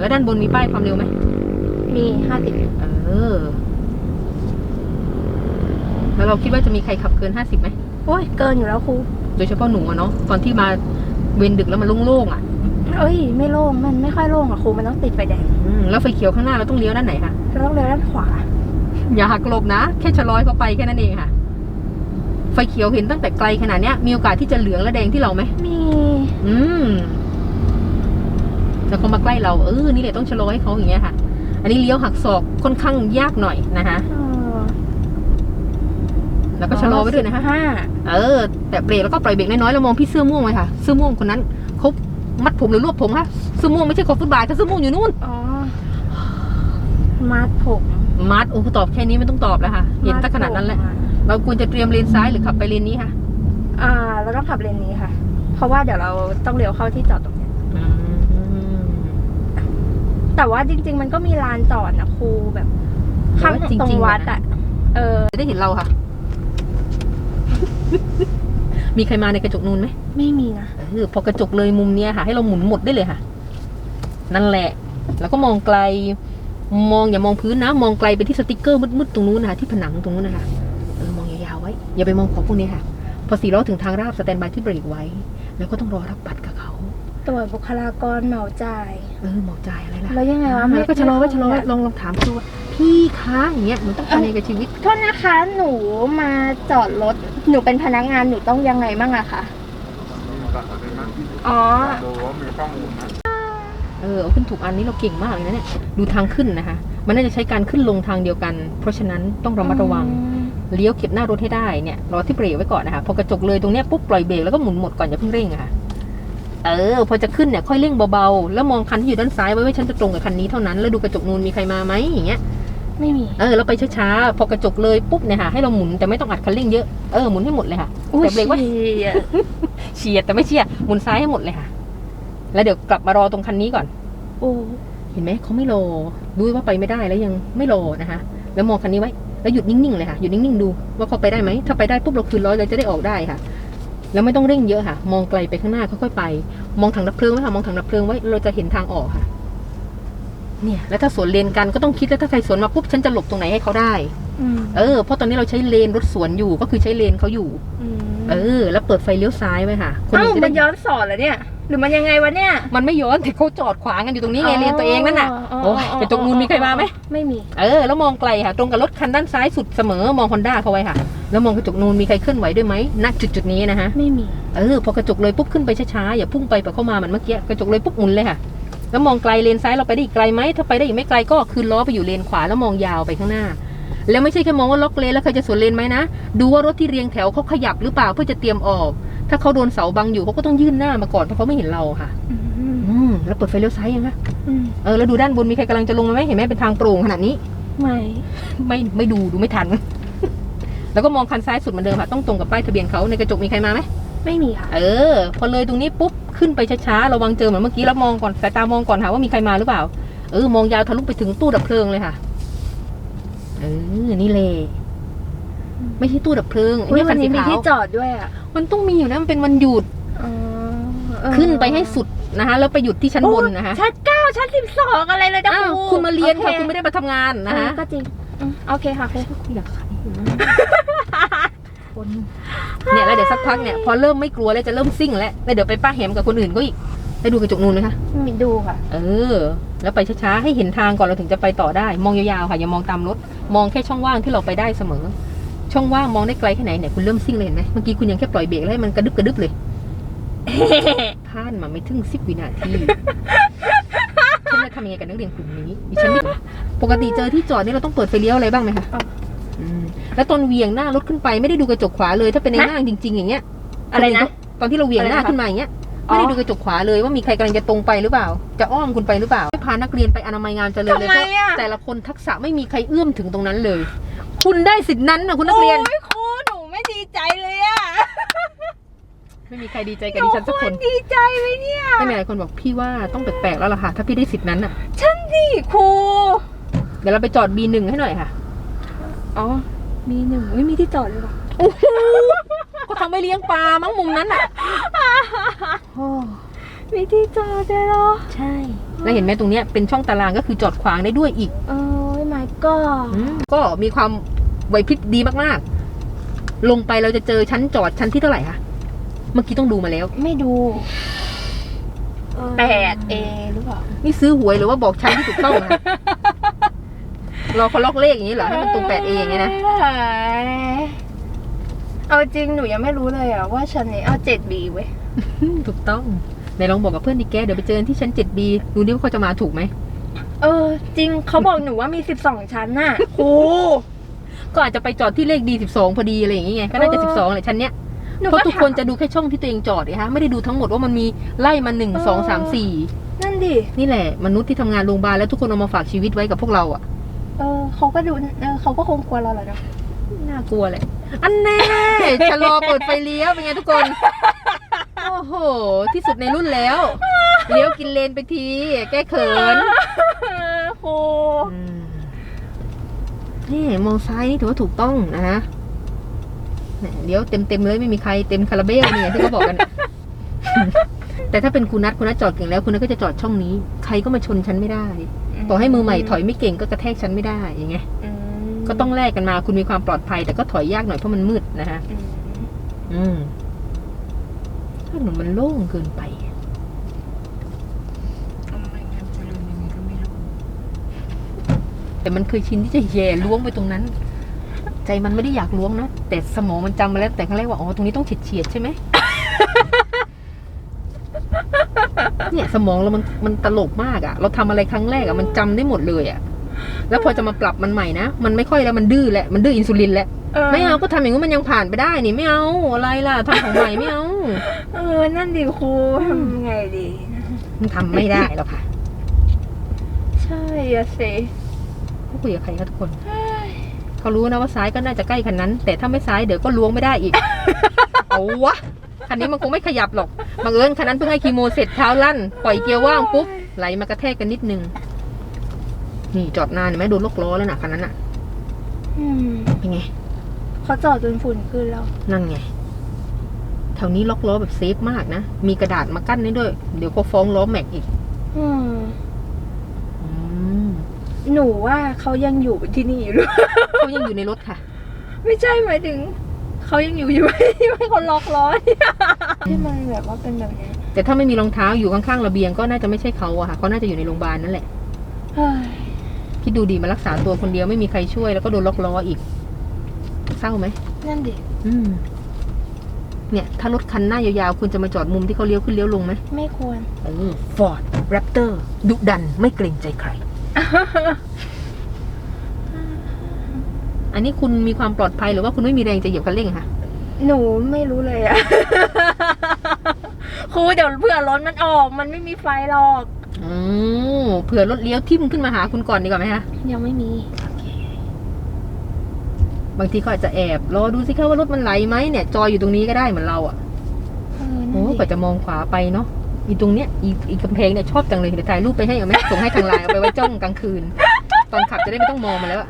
แล้วด้านบนมีป้ายความเร็วไหม มีห้าสิบเออ แล้วเราคิดว่าจะมีใครขับเกินห้าสิบไหม โอ้ยเกินอยู่แล้วครู โดยเฉพาะหนูอะเนาะ ตอนที่มาเวนดึกแล้วมันโล่งๆอะ เอ้ย ไม่โล่ง มันไม่ค่อยโล่งอะครู มันต้องติดไฟแดง อืม แล้วไฟเขียวข้างหน้าเราต้องเลี้ยวด้านไหนคะ เราต้องเลี้ยวด้านขวา อย่าหักหลบนะ แค่ชะลอยเข้าไปแค่นั้นเองค่ะ ไฟเขียวเห็นตั้งแต่ไกลขนาดเนี้ย มีโอกาสที่จะเหลืองและแดงที่เราไหม มี อืม แล้วเขามาใกล้เราเออนี่แหละต้องชะลอให้เขาอย่างเงี้ยค่ะ อันนี้เลี้ยวหักศอกค่อนข้างยากหน่อยนะคะเออแล้วก็ชะลอไว้ด้วยนะคะห้าเออ แต่เบรกแล้วก็ปล่อยเบรกน้อยๆแล้วมองพี่เสื้อม่วงไว้ค่ะ เสื้อม่วงคนนั้นเขามัดผมหรือรวบผมคะเสื้อม่วงไม่ใช่ขอบฟุตบาทค่ะเสื้อม่วงอยู่นู่นอ๋อมัดผมมัดโอ้ตอบแค่นี้ไม่ต้องตอบแล้วค่ะ เห็นตั้งขนาดนั้นแหละ เราควรจะเตรียมเลนซ้ายหรือขับไปเลนนี้ค่ะอ่าเราต้องขับเลนนี้ค่ะ เพราะว่าเดี๋ยวเราต้องเลี้ยวเข้าที่จอดตรงเนี้ย แต่ว่าจริง ๆ มันก็มีลานจอดนะครูแบบ ข้างแต่ว่าจริงๆตรงวัดอะ เออจะได้เห็นเราค่ะ มีใครมาในกระจกนูนไหมไม่มีนะเออพอกระจกเลยมุมเนี้ยค่ะ ให้เราหมุนหมดได้เลยค่ะ นั่นแหละ แล้วก็มองไกล มองอย่ามองพื้นนะ มองไกลไปที่สติกเกอร์มืดๆตรงนู้นนะคะที่ผนังตรงนู้นนะคะเออมองยาวๆไว้ อย่าไปมองของพวกนี้ค่ะ พอสี่ล้อถึงทางราบสแตนบายที่เบรกไว้ แล้วก็ต้องรอรับบัตรกับเขา ตรวจบุคลากรเหมาจ่าย เออหมอกจ่ายอะไรล่ะแล้วยังไงวะไม่แล้วก็ชะลอไว้ไม่ชะลอไว้ไม่ลองลองถามดูว่าพี่คะอย่างเงี้ยมันต้องการในกับชีวิต โทษนะคะหนูมาจอดรถหนูเป็นพนักงานหนูต้องยังไงบ้างอะคะอ๋อ ดูว่ามีข้อมูลนะเออเอาขึ้นถูกอันนี้เราเก่งมากเลยนะเนี่ยดูทางขึ้นนะคะ มันน่าจะใช้การขึ้นลงทางเดียวกัน เพราะฉะนั้นต้องระมัดระวังเลี้ยวเก็บหน้ารถให้ได้เนี่ยรอที่เบรกไว้ก่อนนะคะพอกระจกเลยตรงเนี้ยปุ๊บปล่อยเบรกแล้วก็หมุนหมดก่อนอย่าเพิ่งเร่งอะค่ะ เออ พอจะขึ้นเนี่ยค่อยเร่งเบาๆ แล้วมองคันที่อยู่ด้านซ้ายไว้ว่าฉันจะตรงกับคันนี้เท่านั้น แล้วดูกระจกนูนมีใครมาไหมอย่างเงี้ย ไม่มี เออแล้วไปช้าๆ พอกระจกเลยปุ๊บเนี่ยค่ะให้เราหมุนแต่ไม่ต้องอัดคันเร่งเยอะ เออ หมุนให้หมดเลยค่ะแต่เบรกไว้เชี่ยเฉียดแต่ไม่เฉียดหมุนซ้ายให้หมดเลยค่ะ แล้วเดี๋ยวกลับมารอตรงคันนี้ก่อน โอ้เห็นไหมเขาไม่รอรู้ว่าไปไม่ได้แล้วยังไม่รอนะคะ แล้วมองคันนี้ไว้ แล้วหยุดนิ่งๆเลยค่ะ หยุดนิ่งๆดูว่าเขาไปได้ไหม ถ้าไปได้ปุ๊บเราคืนร้อยเราจะได้ออกได้ค่ะ แล้วไม่ต้องเร่งเยอะค่ะ มองไกลไปข้างหน้าค่อยๆไป มองถังดับเพลิงไว้ค่ะมองถังดับเพลิงไว้เราจะเห็นทางออกค่ะ เนี่ยแล้วถ้าสวนเลนกันก็ต้องคิดแล้วถ้าใครสวนมาปุ๊บฉันจะหลบตรงไหนให้เขาได้อืมเออเพราะตอนนี้เราใช้เลนรถสวนอยู่ก็คือใช้เลนเขาอยู่อืมเออ แล้วเปิดไฟเลี้ยวซ้ายไว้ค่ะคนเอ้าอื่นจะมันได้ย้อนสอนเหรอเนี่ยหรือมันยังไงวะเนี่ย มันไม่ย้อนแต่เขาจอดขวางกันอยู่ตรงนี้ไงเลนตัวเองนั่นน่ะ โอ้ยไปตรงนู้นมีใครมาไหม ไม่มี เออ แล้วมองไกลค่ะ ตรงกับรถคันด้านซ้ายสุดเสมอ มองฮอนด้าเขาไว้ค่ะ แล้วมองกระจกนูนมีใครเคลื่อนไหวด้วยไหมณจุดจุดๆนี้นะคะไม่มี เออพอกระจกเลยปุ๊บขึ้นไปช้าๆอย่าพุ่งไปแบบเข้ามาเหมือนเมื่อกี้กระจกเลยปุ๊บหมุนเลยค่ะ แล้วมองไกลเลนซ้ายเราไปได้อีกไกลไหมถ้าไปได้อีกไม่ไกลก็คืนล้อไปอยู่เลนขวาแล้วมองยาวไปข้างหน้า แล้วไม่ใช่แค่มองว่าล็อกเลนแล้วใครจะสวนเลนไหมนะดูว่ารถที่เรียงแถวเขาขยับหรือเปล่าเพื่อจะเตรียมออก ถ้าเขาโดนเสาบังอยู่เขาก็ต้องยื่นหน้ามาก่อนเพราะเขาไม่เห็นเราค่ะอืมอืมแล้วเปิดไฟเลี้ยวซ้ายยังคะอืมเออแล้วดูด้านบนมีใครกำลังจะลงมาไหมเห็นไหมเป็นทางโปร่งขนาดนี้ ไม่ ไม่ไม่ดูดูไม่ทัน แล้วก็มองคันซ้ายสุดเหมือนเดิมค่ะต้องตรงกับป้ายทะเบียนเขาในกระจกมีใครมาไหมไม่มีค่ะ เออ พอเลยตรงนี้ปุ๊บขึ้นไปช้าๆระวังเจอเหมือนเมื่อกี้แล้วมองก่อนสายตามองก่อนค่ะว่ามีใครมาหรือเปล่า เออมองยาวทะลุไปถึงตู้ดับเพลิงเลยค่ะ เออนี่เลยไม่ใช่ตู้ดับเพลิงไอ้อุ๊ยเนี่ยวัคันนสีนี้มีขาวที่จอดด้วยอะมันต้องมีอยู่นะมันเป็นวันหยุดอ๋อเออขึ้นไปให้สุดนะคะแล้วไปหยุดที่ชั้นบนนะคะชั้นเก้าชั้นสิบสองอะไรเลยนะอ้าวครูคุณมาเรียนค่ะโอคุณไม่ได้มาทำงานนะคะเออก็จริงอืมโอเคค่ะครูคุยกับใครอยู่นะ คนเนี่ยแล้วเดี๋ยวสักพักเนี่ยพอเริ่มไม่กลัวแล้วจะเริ่มซิ่งแล้วแล้วเดี๋ยวไปป้าแหมกับคนอื่นก็อีกได้ดูกระจกนูนไหมคะมีดูค่ะ เออ แล้วไปช้าๆให้เห็นทางก่อนเราถึงจะไปต่อได้ มองยาวๆค่ะอย่ามองตามรถ มองแค่ช่องว่างที่เราไปได้เสมอ ช่องว่างมองได้ไกลแค่ไหนเนี่ยคุณเริ่มซิ่งเลยเห็นไหมเมื่อกี้คุณยังแค่ปล่อยเบรกแล้วให้มันกระดึบกระดึบเลยผ่านมาไม่ถึงสิบวินาทีฉันจะทำยังไงกับนักเรียนกลุ่มนี้ดิฉันไม่ปกติเจอที่จอดนี่เราต้องเปิดไฟเลี้ยวอะไรบ้างไหมคะอ๋ออืม แล้วตอนเหวียงหน้ารถขึ้นไปไม่ได้ดูกระจกขวาเลยถ้าเป็นในฮะห้างจริง ๆ อย่างเงี้ยอะไรนะตอนที่เราเหวียงหน้าอะไรนะคะขึ้นมาอย่างเงี้ยอ๋อไม่ได้ดูกระจกขวาเลยว่ามีใครกำลังจะตรงไปหรือเปล่า จะอ้อมคุณไปหรือเปล่าไม่พานักเรียนไปอนามัยงามเจริญเลยทำไมเพราะอะแต่ละคนทักษะไม่มีใครเอื้อมถึงตรงนั้นเลย คุณได้สิทธินั้นนะคุณนักเรียนโอ้ยครูหนูไม่ดีใจเลยอะไม่มีใครดีใจกับดิฉันสักคนดีใจไหมเนี่ยไม่มีหลายคนบอกพี่ว่าต้องแปลกๆแล้วล่ะค่ะถ้าพี่ได้สิทธินั้นอะฉันสิครูเดี๋ยวเราไปจอด B1 ให้หน่อยค่ะ อ๋อ มีหนึ่งไม่มีที่จอดเลยว่ะก็ทำไว้เลี้ยงปลามั้งมุมนั้นอะโอ้มีที่จอดด้วยเหรอ ใช่ แล้วเห็นไหมตรงเนี้ยเป็นช่องตารางก็คือจอดขวางได้ด้วยอีก โอ้ย my god อืมก็มีความไหวพริบดีมากๆ ลงไปเราจะเจอชั้นจอดชั้นที่เท่าไหร่คะ เมื่อกี้ต้องดูมาแล้ว ไม่ดูแปดเอหรือเปล่า นี่ซื้อหวยหรือว่าบอกชั้นที่ถูกต้องนะ รอเขาล็อกเลขอย่างนี้เหรอให้มันตรงแปดเออย่างเงี้ยนะเอาจริงหนูยังไม่รู้เลยอะว่าชั้นนี้เอาเจ็ดบีเว้ยถูกต้องไหนลองบอกกับเพื่อนดิแกเดี๋ยวไปเจอกันที่ชั้น 7B ดูดิว่าเขาจะมาถูกไหม เออ จริงเขาบอกหนูว่ามีสิบสองชั้นน่ะโอ้ก็อาจจะไปจอดที่เลข D12 พอดีอะไรอย่างเงี้ยก็น่าจะเออ12แหละชั้นเนี้ยหนูเพราะทุกคนถามจะดูแค่ช่องที่ตัวเองจอดไงฮะไม่ได้ดูทั้งหมดว่ามันมีไล่มาหนึ่งเออสองสามสี่นั่นดิ นี่แหละ มนุษย์ที่ทำงานโรงพยาบาลแล้วทุกคนเอามาฝากชีวิตไว้กับพวกเราอะ เออเขาก็ดูเออเขาก็คงกลัวเราแหละเนาะน่ากลัวแหละอันแน่ชะลอเปิดไฟเลี้ยวเป็นไงทุกคน โอ้โห ที่สุดในรุ่นแล้ว เลี้ยวกินเลนไปที แก้เขินโอ้อืมนี่มองซ้ายนี่ถือว่าถูกต้องนะฮะเนี่ยเลี้ยวเต็มเต็มๆเลยไม่มีใครเต็มคาราเบลเนี่ยที่เขาบอกกัน แต่ถ้าเป็นคุณนัทคุณนัทจอดเก่งแล้วคุณนัทก็จะจอดช่องนี้ ใครก็มาชนฉันไม่ได้ ต่อให้มือใหม่ถอยไม่เก่งก็กระแทกฉันไม่ได้อย่างเงี้ยอืมก็ต้องแลกกันมาคุณมีความปลอดภัย แต่ก็ถอยยากหน่อยเพราะมันมืดนะฮะอืมอืมถนนมันโล่งเกินไปแต่มันเคยชินที่จะแย่ล้วงไปตรงนั้น ใจมันไม่ได้อยากล้วงนะแต่สมองมันจำมาแล้วแต่ครั้งแรกว่าอ๋อตรงนี้ต้องเฉียดเฉียดๆใช่ไหม เนี่ยสมองเรามันมันตลกมากอะเราทำอะไรครั้งแรกอะมันจำได้หมดเลยอะแล้วพอจะมาปรับมันใหม่นะ มันไม่ค่อยแล้วมันดื้อแหละมันดื้ออินซูลินแล้วไม่เอาก็ทำอย่างนี้นมันยังผ่านไปได้นี่ไม่เอาอะไรล่ะทำของใหม่ไม่เอาเออนั่นดิครูทำไงดีมันทำไม่ได้หรอกค่ะ ใช่อะสิเขาคุยกับใครคะทุกคนเขารู้นะว่าซ้ายก็น่าจะใกล้คันนั้น แต่ถ้าไม่ซ้ายเดี๋ยวก็ล้วงไม่ได้อีกเอาวะคันนี้มันคงไม่ขยับหรอก บังเอิญคันนั้นเพิ่งให้คีโมเสร็จเท้าลั่น ปล่อยเกียร์ว่างปุ๊บไหลมากระแทกกันนิดนึง นี่จอดนานเห็นไหมโดนล็อกล้อแล้วนะคันนั้นอะอืมเป็นไง เขาจอดจนฝุ่นขึ้นแล้ว นั่นไงแถวนี้ล็อกล้อแบบเซฟมากนะ มีกระดาษมากั้นให้ด้วย เดี๋ยวเขาฟ้องล้อแม็กอีกอืมอืมหนูว่าเขายังอยู่ที่นี่อยู่หรือเขายังอยู่ในรถค่ะ ไม่ใช่หมายถึง เขายังอยู่อยู่ที่ไม่เขาล็อกล้อเนี่ย ที่มันแบบว่าเป็นแบบเนี้ยแต่ถ้าไม่มีรองเท้าอยู่ข้างๆระเบียงก็น่าจะไม่ใช่เขาอะค่ะเขาน่าจะอยู่ในโรงพยาบาลนั่นแหละเฮ้ยคิดดูดีมารักษาตัวคนเดียวไม่มีใครช่วยแล้วก็โดนล็อกล้ออีกเศร้าไหมนั่นดิอืม เนี่ย ถ้ารถคันหน้ายาวๆคุณจะมาจอดมุมที่เขาเลี้ยวขึ้นเลี้ยวลงไหมไม่ควร เออฟอร์ดแรปเตอร์ดุดันไม่เกรงใจใคร อันนี้คุณมีความปลอดภัยหรือว่าคุณไม่มีแรงจะเหยียบคันเร่งอะคะหนูไม่รู้เลยอะ ครูเดี๋ยวเผื่อรถมันออก มันไม่มีไฟหรอกอืมเผื่อรถเลี้ยวทิ่มขึ้นมาหาคุณก่อนดีกว่าไหมคะ ยังไม่มี บางทีเขาอาจจะแอบรอดูสิคะว่ารถมันไหลไหมเนี่ย จอยอยู่ตรงนี้ก็ได้เหมือนเราอะเออนั่โอ้นดิกว่าจะมองขวาไปเนาะอีตรงเนี้ยอีอีกำแพงเนี่ยชอบจังเลยเดี๋ยวถ่ายรูปไปให้เอาไหมส่งให้ทางไลน์เอาไปไว้จ้องกลางคืน ตอนขับจะได้ไม่ต้องมองมาแล้วอะ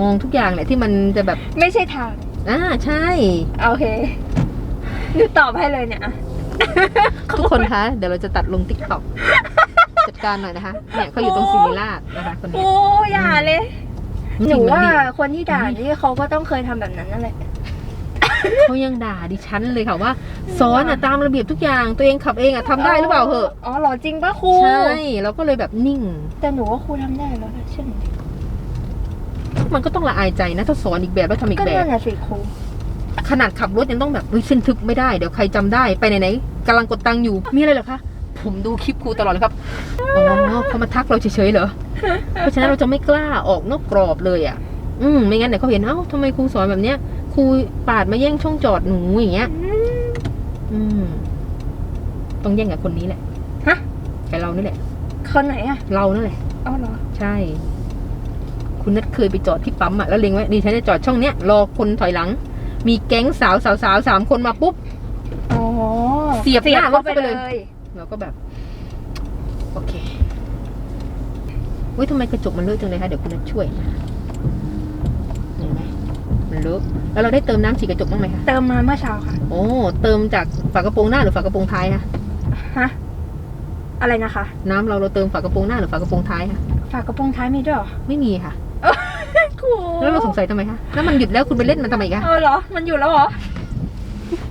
มองทุกอย่างแหละที่มันจะแบบไม่ใช่ทางอ่าใช่ โอเคหนูตอบให้เลยเนี่ยอะ ทุกคนคะ เดี๋ยวเราจะตัดลงติ๊กต็อกจัดการหน่อยนะคะ เนี่ยเขาอยู่ตรงศิริราชนะคะคนโอ้เนี้ยอย่าเลยจริงหนูว่าดิคนที่ด่านี่เขาก็ต้องเคยทำแบบนั้นนั่นแหละเขายังด่าดิฉันเลยค่ะว่าซ้อนอะตามระเบียบทุกอย่างตัวเองขับเองอะทำได้หรือเปล่าเหอะอ๋อเหรอจริงปะครูใช่เราก็เลยแบบนิ่ง แต่หนูว่าครูทำได้แล้วนะเชื่อหนูดิมันก็ต้องละอายใจนะถ้าสอนอีกแบบแล้วทำอีกก็แบบนั่นแหละสิครู ขนาดขับรถยังต้องแบบเฮ้ยเส้นทึบไม่ได้เดี๋ยวใครจำได้ไปไหนๆกำลังกดตังค์อยู่มีอะไรเหรอคะผมดูคลิปครูตลอดเลยครับอ๋อเขามาทักเราเฉยๆเหรอเพราะฉะนั้นเราจะไม่กล้าออกนอกกรอบเลยอะ อืมไม่งั้นเดี๋ยวเขาเห็นเอ้าทำไมครูสอนแบบเนี้ยครูปาดมาแย่งช่องจอดหนูอย่างเงี้ยอืมต้องแย่งกับคนนี้แหละฮะกับเรานี่แหละคนไหนอะเรานั่นแหละอ๋อเหรอใช่ คุณนัทเคยไปจอดที่ปั๊มอะแล้วเล็งไว้ดิฉันจะจอดช่องเนี้ยรอคนถอยหลัง มีแก๊งสาวสาวสาวสามคนมาปุ๊บอ๋อเสียบหน้ารถเข้าเข้าไปเลย เราก็แบบ โอเคอุ้ยทำไมกระจกมันเลอะจังเลยคะ เดี๋ยวคุณนัทช่วยนะเห็นไหมมันเลอะแล้วเราได้เติมน้ำฉีดกระจกบ้างไหมคะ เติมมาเมื่อเช้าค่ะ โอ้ เติมจากฝากระโปรงหน้าหรือฝากระโปรงท้ายคะฮะ อะไรนะคะ น้ำเราเราเติมฝากระโปรงหน้าหรือฝากระโปรงท้ายคะ ฝากระโปรงท้ายมีด้วยเหรอ ไม่มีค่ะครู แล้วเราสงสัยทำไมคะ แล้วมันหยุดแล้วคุณไปเล่นมันทำไมคะ เออเหรอ มันอยู่แล้วเหรอ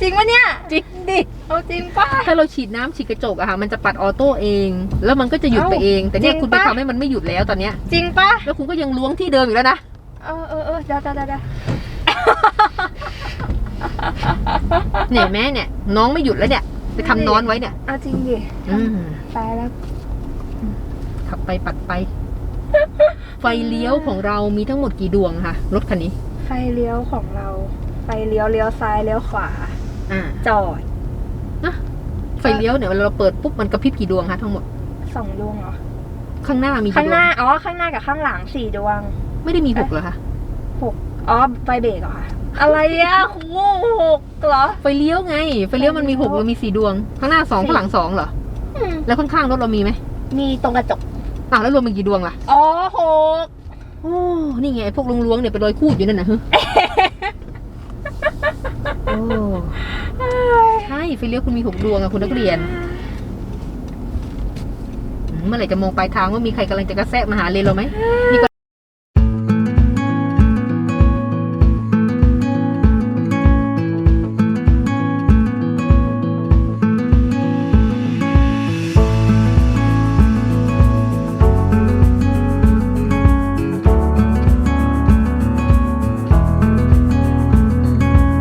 จริงปะเนี่ย จริงดิ เอาจริงป่ะ ถ้าเราฉีดน้ำฉีดกระจกอะค่ะ มันจะปัดออโต้เอง แล้วมันก็จะหยุดเอ้าไปเอง แต่เนี่ยจริงคุณไปปะทำให้มันไม่หยุดแล้วตอนเนี้ย จริงปะแล้วคุณก็ยังล้วงที่เดิมอีกแล้วนะ เออเออเออเดี๋ยวเดี๋ยวเดี๋ยวเดี๋ยวเนี่ยแม่เนี่ย น้องไม่หยุดแล้วเนี่ยไปทำนอนไว้เนี่ยเอาจริงดิอืมตายแล้วขับไปปัดไปไฟเลี้ยวของเรามีทั้งหมดกี่ดวงคะรถคันนี้ ไฟเลี้ยวของเรา ไฟเลี้ยวเลี้ยวซ้ายเลี้ยวขวา อ่าจอดไฟเลี้ยวเนี่ยเวลาเราเปิดปุ๊บมันกระพริบกี่ดวงคะทั้งหมด สองดวงเหรอ ข้างหน้ามีข้ากี่งดหวงน้า อ๋อ ข้างหน้ากับข้างหลังสี่ดวง ไม่ได้มีหกเหรอคะหกอ๋อ ไฟเบรกเหรอคะ อะไรอะครูหกเหรอ ไฟเลี้ยวไงไฟเลี้ยวมันมีหกไฟเลี้ยวเรามีสี่ดวง ข้างหน้าสองสี่ข้างหลังสองเหรอ อืม แล้วข้างๆรถเรามีไหมมีตรงกระจก อ้าวแล้วรวมเป็นกี่ดวงล่ะอ๋อหกโอ้นี่ไงไอ้พวกล้วงๆเนี่ยเป็นรอยคูดอยู่นั่นนะฮะโอ้ใช่ไฟเลี้ยวคุณมีหกดวงอะคุณนักเรียนอืมเมื่อไหร่จะมองปลายทางว่ามีใครกำลังจะกระแทกมาหาเลนเราไหมนี่ก็